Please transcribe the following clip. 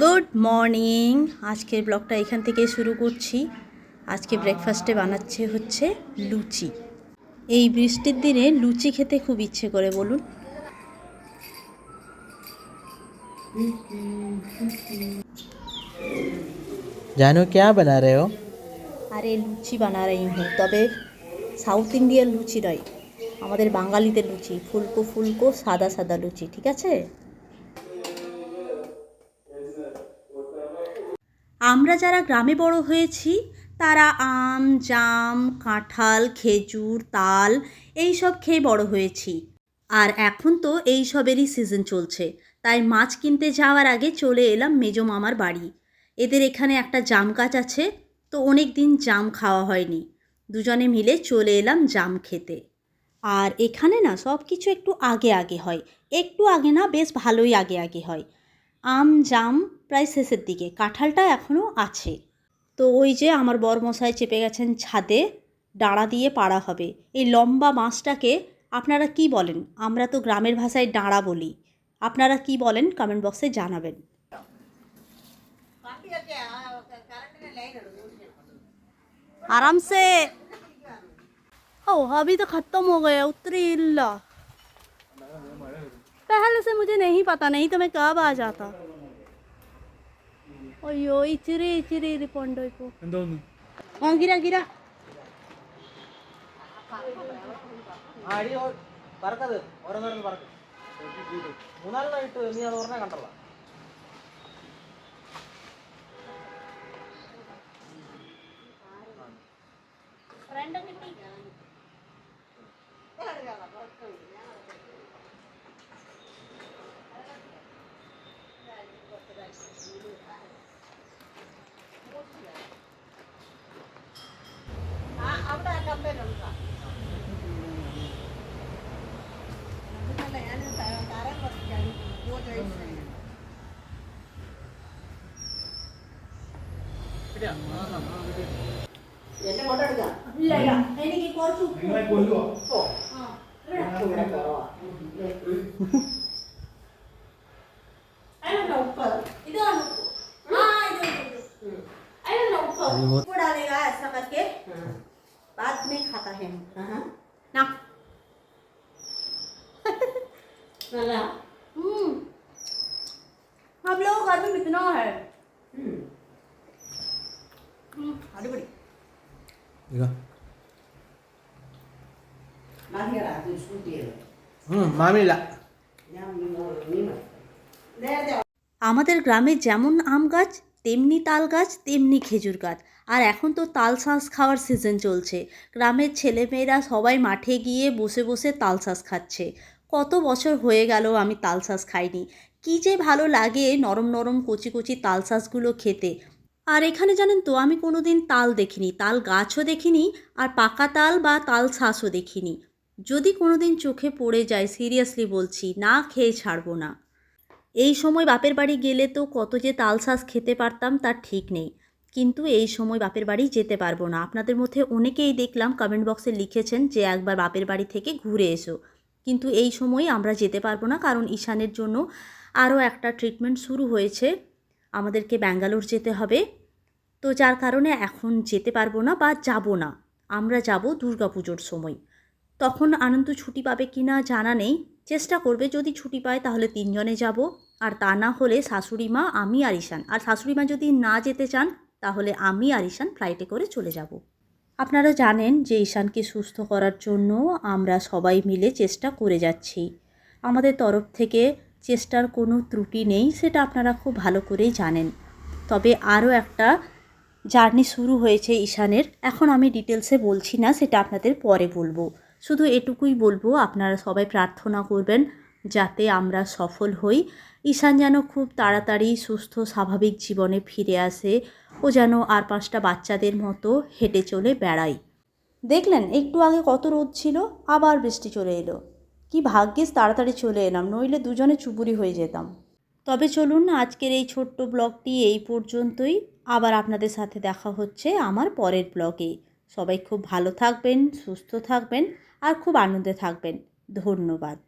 Good morning আজকের ব্লগটা এখান থেকে শুরু করছি। আজকে ব্রেকফাস্টে বানাচ্ছে হচ্ছে লুচি। এই বৃষ্টির দিনে লুচি খেতে খুব ইচ্ছে করে বলুন। জানো কে বানা রে ও আরে লুচি বানা রই হুঁ তবে সাউথ ইন্ডিয়ার লুচি নয় আমাদের বাঙালিদের লুচি ফুলকো ফুলকো সাদা সাদা লুচি ঠিক আছে? আমরা যারা গ্রামে বড় হয়েছি, তারা আম, জাম, কাঁঠাল, খেজুর, তাল এই সব খেয়ে বড় হয়েছি। আর এখন তো এই সবেরই সিজন চলছে। তাই মাছ কিনতে যাওয়ার আগে চলে এলাম মেজো মামার বাড়ি। এদের এখানে একটা জাম গাছ আছে, তো অনেক দিন জাম খাওয়া হয়নি। দুজনে মিলে চলে এলাম জাম খেতে। আর এখানে না সব কিছু একটু আগে আগে হয়। একটু আগে না বেশ ভালোই আগে আগে হয়। আম জাম প্রায় শেষের দিকে কাঁঠালটা এখনও আছে তো ওই যে আমার বরমশাই চেপে গেছেন ছাদে ডাঁড়া দিয়ে পাড়া হবে এই লম্বা মাছটাকে আপনারা কি বলেন আমরা তো গ্রামের ভাষায় ডাঁড়া বলি আপনারা কি বলেন কমেন্ট বক্সে জানাবেন आराम से ओ अभी तो खत्म हो गया उतरी इल्ला पहले से मुझे नहीं पता नहीं तो मैं कब आ जाता अयो इचिरी इचिरी रिपोंडो को എന്തോന്നു हाँ गिरा गिरा അടി പറക്കത് ഓരോന്നോരോന്ന് പറക്കും മൂന്നാലെണ്ണമായിട്ട് നീ അത് പറഞ്ഞാൽ കണ്ടല്ല എനിക്ക് കുറച്ച് അതിനുള്ള ഉപ്പ് ഇതാണ് ഉപ്പ് ആ ഇത് ഇത്, ഇത്. അതിനുള്ള ഉപ്പ് उप्पू डालेगा ऐसा करके बाद में खाता है ना நல்லா ம் लोगों घर में इतना है? देखा। मामी स्कूटी है हम्म मामी ला। আমাদের গ্রামে যেমন আম গাছ তেমনি তাল গাছ তেমনি খেজুর গাছ। আর এখন তো তাল শাঁস খাওয়ার সিজন চলছে। গ্রামের ছেলেমেয়েরা সবাই মাঠে গিয়ে বসে বসে তাল শাঁস খাচ্ছে। কত বছর হয়ে গেল আমি তাল শাঁস খাইনি। কী যে ভালো লাগে নরম নরম কচি কচি তাল শাঁসগুলো খেতে। আর এখানে জানেন তো, আমি কোনো দিন তাল দেখিনি, তাল গাছও দেখিনি আর পাকা তাল বা তাল শাঁসও দেখিনি। যদি কোনো দিন চোখে পড়ে যায় সিরিয়াসলি বলছি, না খেয়ে ছাড়বো না। এই সময় বাপের বাড়ি গেলে তো কত যে তাল শাঁস খেতে পারতাম তার ঠিক নেই। কিন্তু এই সময় বাপের বাড়ি যেতে পারব না। আপনাদের মধ্যে অনেকেই দেখলাম কমেন্ট বক্সে লিখেছেন যে একবার বাপের বাড়ি থেকে ঘুরে এসো। কিন্তু এই সময় আমরা যেতে পারব না কারণ ঈশানের জন্য আরও একটা ট্রিটমেন্ট শুরু হয়েছে। আমাদেরকে ব্যাঙ্গালোর যেতে হবে। তো যার কারণে এখন যেতে পারব না বা যাব না। আমরা যাব দুর্গাপুজোর সময়। তখন আনন্দ ছুটি পাবে কি না জানা নেই। চেষ্টা করবে যদি ছুটি পায় তাহলে তিনজনে যাব। আর তা না হলে শাশুড়ি মা, আমি আর ঈশান। আর শাশুড়ি মা যদি না যেতে চান তাহলে আমি আর ঈশান ফ্লাইটে করে চলে যাব। আপনারা জানেন যে ঈশানকে সুস্থ করার জন্য আমরা সবাই মিলে চেষ্টা করে যাচ্ছি। আমাদের তরফ থেকে চেষ্টার কোনো ত্রুটি নেই, সেটা আপনারা খুব ভালো করেই জানেন। তবে আরও একটা জার্নি শুরু হয়েছে ঈশানের। এখন আমি ডিটেলসে বলছি না, সেটা আপনাদের পরে বলব। শুধু এটুকুই বলব, আপনারা সবাই প্রার্থনা করবেন যাতে আমরা সফল হই। ঈশান যেন খুব তাড়াতাড়ি সুস্থ, স্বাভাবিক জীবনে ফিরে আসে। ও যেন আর পাঁচটা বাচ্চাদের মতো হেঁটে চলে বেড়াই দেখলেন, একটু আগে কত রোদ ছিল, আবার বৃষ্টি চলে এলো। কি ভাগ্যিস তাড়াতাড়ি চলে এলাম, নইলে দুজনে চুপুরি হয়ে যেতাম। তবে চলুন আজকের এই ছোট্ট ব্লগটি এই পর্যন্তই। আবার আপনাদের সাথে দেখা হচ্ছে আমার পরের ব্লগে। সবাই খুব ভালো থাকবেন, সুস্থ থাকবেন, আর খুব আনন্দে থাকবেন। ধন্যবাদ।